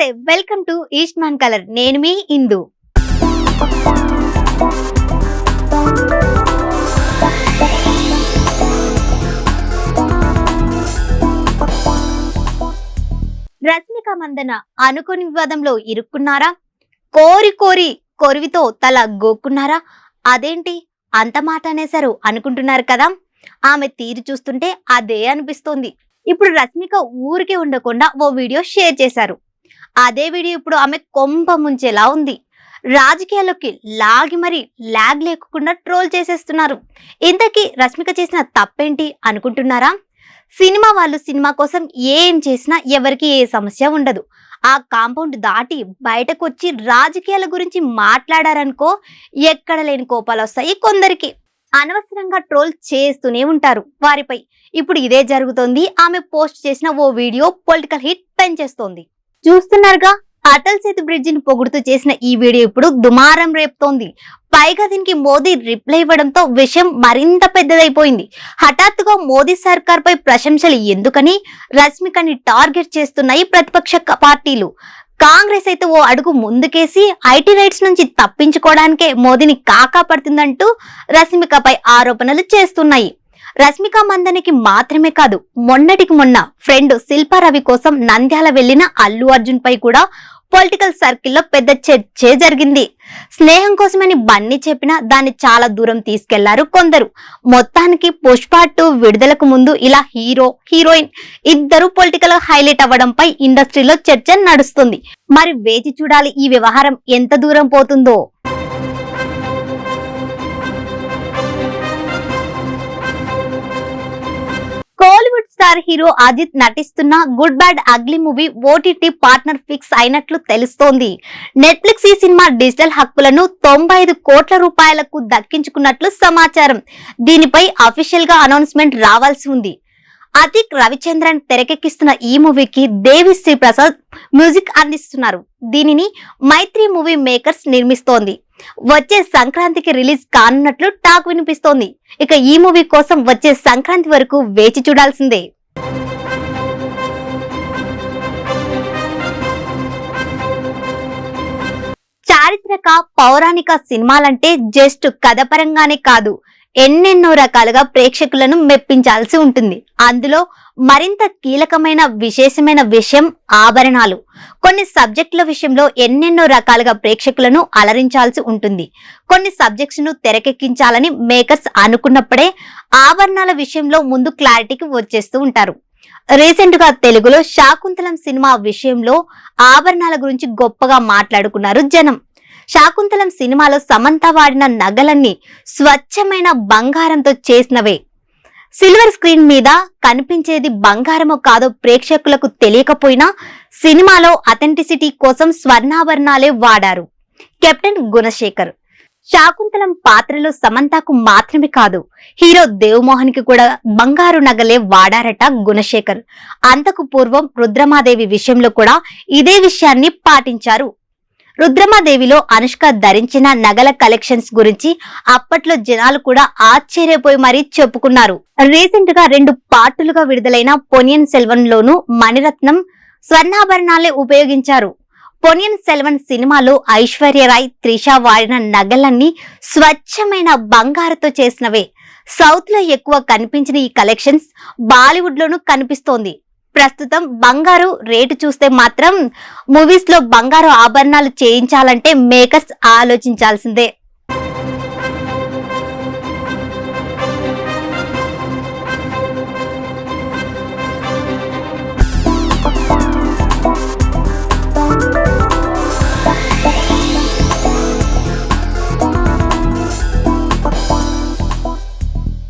నమస్తే welcome to Eastman colour. నేను మీ ఇందు. రష్మిక మందన అనుకోని వివాదంలో ఇరుక్కున్నారా? కోరి కోరి కొరివితో తల గోక్కున్నారా? అదేంటి? అంత మాట అనేశారు అనుకుంటున్నారు కదా? ఆమె తీరు చూస్తుంటే అదే అనిపిస్తోంది. ఇప్పుడు రష్మిక ఊరికే ఉండకుండా ఓ వీడియో షేర్ చేశారు. అదే వీడియో ఇప్పుడు ఆమె కొంప ముంచేలా ఉంది. రాజకీయాల్లోకి లాగి మరీ లాగ్ లేకుండా ట్రోల్ చేసేస్తున్నారు. ఇంతకీ రష్మిక చేసిన తప్పేంటి అనుకుంటున్నారా? సినిమా వాళ్ళు సినిమా కోసం ఏం చేసినా ఎవరికి ఏ సమస్య ఉండదు. ఆ కాంపౌండ్ దాటి బయటకు వచ్చి రాజకీయాల గురించి మాట్లాడారనుకో ఎక్కడ లేని కోపాలు వస్తాయి కొందరికి. అనవసరంగా ట్రోల్ చేస్తూనే ఉంటారు. వారిపై ఇప్పుడు ఇదే జరుగుతోంది. ఆమె పోస్ట్ చేసిన ఓ వీడియో పొలిటికల్ హిట్ పెంచేస్తోంది. చూస్తున్నారుగా? అటల్ సేతు బ్రిడ్జిని పొగుడుతూ చేసిన ఈ వీడియో ఇప్పుడు దుమారం రేపుతోంది. పైగా దీనికి మోదీ రిప్లై ఇవ్వడంతో విషయం మరింత పెద్దదైపోయింది. హఠాత్తుగా మోదీ సర్కార్ పై ప్రశంసలు ఎందుకని రష్మికని టార్గెట్ చేస్తున్నాయి ప్రతిపక్ష పార్టీలు. కాంగ్రెస్ అయితే ఓ అడుగు ముందుకేసి ఐటీ రైట్స్ నుంచి తప్పించుకోవడానికే మోదీని కాకా పడుతుందంటూ రష్మికపై ఆరోపణలు చేస్తున్నాయి. రష్మిక మందనికి మాత్రమే కాదు మొన్నటికి మొన్న ఫ్రెండ్ శిల్పా రవి కోసం నంద్యాల వెళ్ళిన అల్లు అర్జున్ పై కూడా పొలిటికల్ సర్కిల్లో పెద్ద చర్చే జరిగింది. స్నేహం కోసమని బన్నీ చెప్పినా దాన్ని చాలా దూరం తీసుకెళ్ళారు కొందరు. మొత్తానికి పుష్ప టూ విడుదలకు ముందు ఇలా హీరో హీరోయిన్ ఇద్దరు పొలిటికల్ హైలైట్ అవ్వడంపై ఇండస్ట్రీలో చర్చ నడుస్తుంది. మరి వేచి చూడాలి ఈ వ్యవహారం ఎంత దూరం పోతుందో. స్టార్ హీరో అజిత్ నటిస్తున్న good bad ugly movie OTT partner fix అయినట్లు తెలుస్తోంది. నెట్ఫ్లిక్స్ ఈ సినిమా డిజిటల్ హక్కులను తొంభై ఐదు కోట్ల రూపాయలకు దక్కించుకున్నట్లు సమాచారం. దీనిపై అఫీషియల్గా అనౌన్స్మెంట్ రావాల్సి ఉంది. అతిక్ రవిచంద్రన్ తెరకెక్కిస్తున్న ఈ మూవీకి దేవి శ్రీ ప్రసాద్ మ్యూజిక్ అందిస్తున్నారు. దీనిని మైత్రి మూవీ మేకర్స్ నిర్మిస్తోంది. వచ్చే సంక్రాంతికి రిలీజ్ కానున్నట్లు టాక్ వినిపిస్తోంది. ఇక ఈ మూవీ కోసం వచ్చే సంక్రాంతి వరకు వేచి చూడాల్సిందే. చారిత్రక పౌరాణిక సినిమాలంటే జస్ట్ కథ పరంగానే కాదు. ఎన్నెన్నో రకాలుగా ప్రేక్షకులను మెప్పించాల్సి ఉంటుంది. అందులో మరింత కీలకమైన విశేషమైన విషయం ఆభరణాలు. కొన్ని సబ్జెక్టుల విషయంలో ఎన్నెన్నో రకాలుగా ప్రేక్షకులను అలరించాల్సి ఉంటుంది. కొన్ని సబ్జెక్ట్స్ను తెరకెక్కించాలని మేకర్స్ అనుకున్నప్పుడే ఆభరణాల విషయంలో ముందు క్లారిటీకి వచ్చేస్తూ ఉంటారు. రీసెంట్గా తెలుగులో శాకుంతలం సినిమా విషయంలో ఆభరణాల గురించి గొప్పగా మాట్లాడుకున్నారు జనం. శాకుంతలం సినిమాలో సమంత వాడిన నగలన్నీ స్వచ్ఛమైన బంగారంతో చేసినవే. సిల్వర్ స్క్రీన్ మీద కనిపించేది బంగారమో కాదో ప్రేక్షకులకు తెలియకపోయినా సినిమాలో అథెంటిసిటీ కోసం స్వర్ణాభరణాలే వాడారు. కెప్టెన్ గుణశేఖర్. శాకుంతలం పాత్రలో సమంతకు మాత్రమే కాదు హీరో దేవమోహన్కి కూడా బంగారు నగలే వాడారట గుణశేఖర్. అంతకు పూర్వం రుద్రమాదేవి విషయంలో కూడా ఇదే విషయాన్ని పాటించారు రుద్రమాదేవిలో అనుష్క ధరించిన నగల కలెక్షన్స్ గురించి అప్పట్లో జనాలు కూడా ఆశ్చర్యపోయి మరీ చెప్పుకున్నారు. రీసెంట్గా రెండు పార్టులుగా విడుదలైన పొనియన్ సెల్వన్ లోను మణిరత్నం స్వర్ణాభరణాలే ఉపయోగించారు. పొనియన్ సెల్వన్ సినిమాలో ఐశ్వర్యరాయ్ త్రిష వాడిన నగలన్నీ స్వచ్ఛమైన బంగారుతో చేసినవే. సౌత్లో ఎక్కువ కనిపించిన ఈ కలెక్షన్స్ బాలీవుడ్ లోనూ కనిపిస్తోంది. ప్రస్తుతం బంగారు రేటు చూస్తే మాత్రం మూవీస్లో బంగారు ఆభరణాలు చేయించాలంటే మేకర్స్ ఆలోచించాల్సిందే.